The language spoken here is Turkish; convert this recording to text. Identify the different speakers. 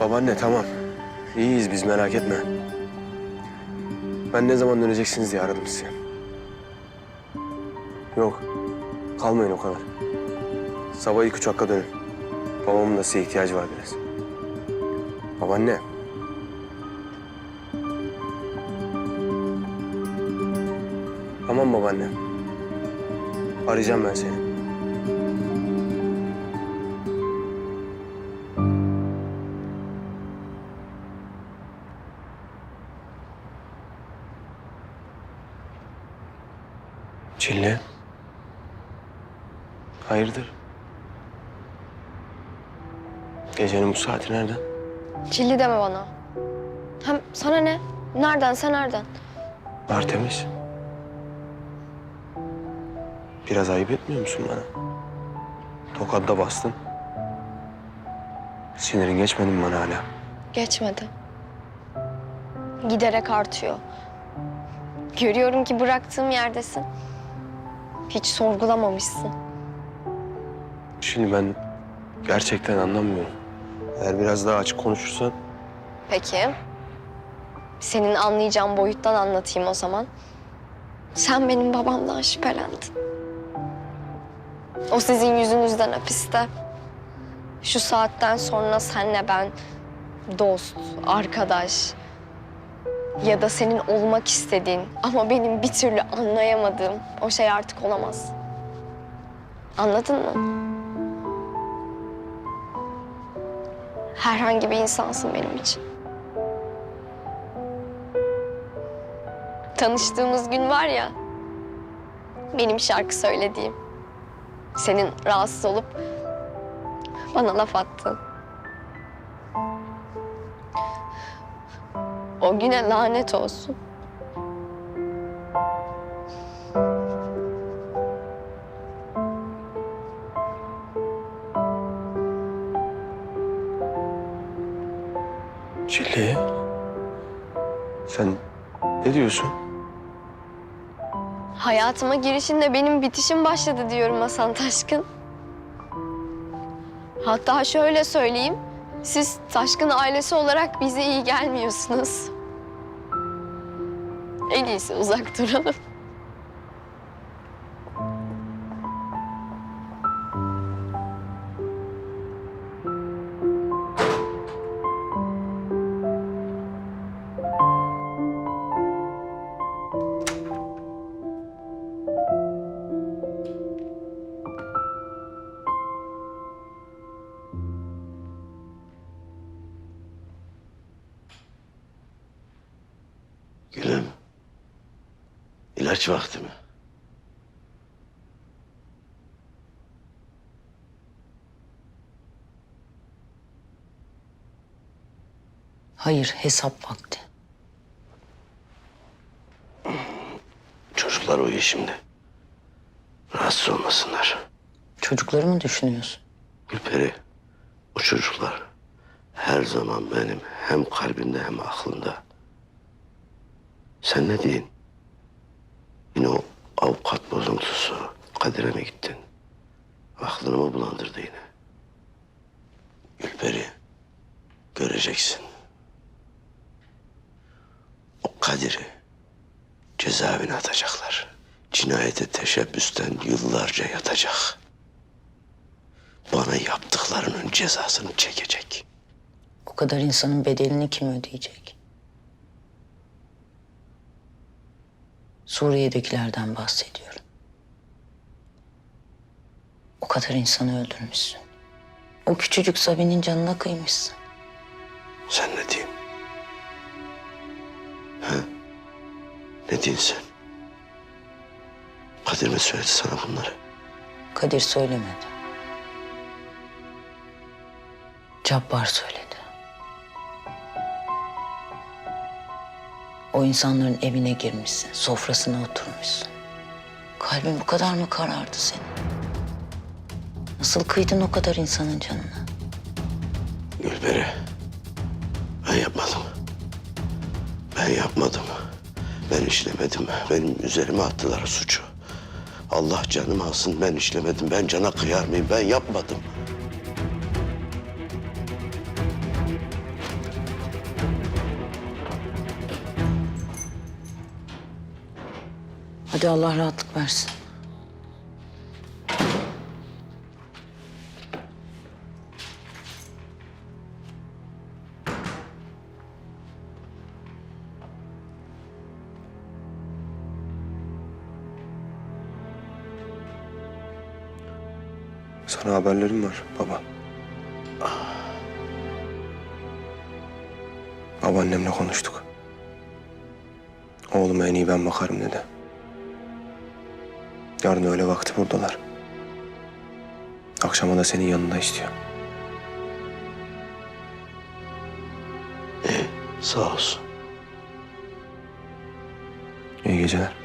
Speaker 1: Babaanne tamam. İyiyiz biz merak etme. Ben ne zaman döneceksiniz diye aradım sizi. Yok. Kalmayın o kadar. Sabah ilk uçakla dönün. Babamın da size ihtiyacı var biraz. Babaanne. Tamam babaanne. Arayacağım ben seni. Çilli. Hayırdır? Gecenin bu saati nereden?
Speaker 2: Çilli deme bana. Hem sana ne? Nereden sen nereden?
Speaker 1: Artemis. Biraz ayıp etmiyor musun bana? Tokat'ta bastın. Sinirin geçmedi mi bana hala?
Speaker 2: Geçmedi. Giderek artıyor. Görüyorum ki bıraktığım yerdesin. Hiç sorgulamamışsın.
Speaker 1: Şimdi ben gerçekten anlamıyorum. Eğer biraz daha açık konuşursan
Speaker 2: Peki. Senin anlayacağın boyuttan anlatayım o zaman. Sen benim babamdan şüphelendin. O sizin yüzünüzden hapiste. Şu saatten sonra senle ben dost, arkadaş ya da senin olmak istediğin ama benim bir türlü anlayamadığım o şey artık olamaz. Anladın mı? Herhangi bir insansın benim için. Tanıştığımız gün var ya, benim şarkı söylediğim. Senin rahatsız olup bana laf attın. O güne lanet olsun.
Speaker 1: Çilli. Sen ne diyorsun?
Speaker 2: Hayatıma girişinde benim bitişim başladı diyorum Hasan Taşkın. Hatta şöyle söyleyeyim, siz Taşkın ailesi olarak bize iyi gelmiyorsunuz. En iyisi uzak duralım.
Speaker 3: İlaç vakti mi?
Speaker 4: Hayır, hesap vakti.
Speaker 3: Çocuklar uyuyor şimdi. Rahatsız olmasınlar.
Speaker 4: Çocukları mı düşünüyorsun?
Speaker 3: Gülperi, o çocuklar her zaman benim hem kalbimde hem aklımda. Sen ne diyin? Yine o avukat bozuntusu Kadir'e mi gittin? Aklını mı bulandırdı yine? Gülperi, göreceksin. O Kadir'i cezaevine atacaklar. Cinayete teşebbüsten yıllarca yatacak. Bana yaptıklarının cezasını çekecek.
Speaker 4: O kadar insanın bedelini kim ödeyecek? Suriye'dekilerden bahsediyorum. O kadar insanı öldürmüşsün. O küçücük Sabi'nin canına kıymışsın.
Speaker 3: Sen ne diyeyim? Ha? Ne diyorsun sen? Kadir mi söyledi sana bunları?
Speaker 4: Kadir söylemedi. Cabbar söyledi. O insanların evine girmişsin, sofrasına oturmuşsun. Kalbin bu kadar mı karardı senin? Nasıl kıydın o kadar insanın canına?
Speaker 3: Gülberi, ben yapmadım. Ben yapmadım. Ben işlemedim. Benim üzerime attılar suçu. Allah canımı alsın ben işlemedim. Ben cana kıyar mıyım? Ben yapmadım.
Speaker 4: Hadi Allah rahatlık versin.
Speaker 1: Sana haberlerim var baba. Babaannemle konuştuk. Oğluma en iyi ben bakarım dedi. Yarın öğle vakti buradalar. Akşama da senin yanında istiyor.
Speaker 3: Sağ olsun.
Speaker 1: İyi geceler.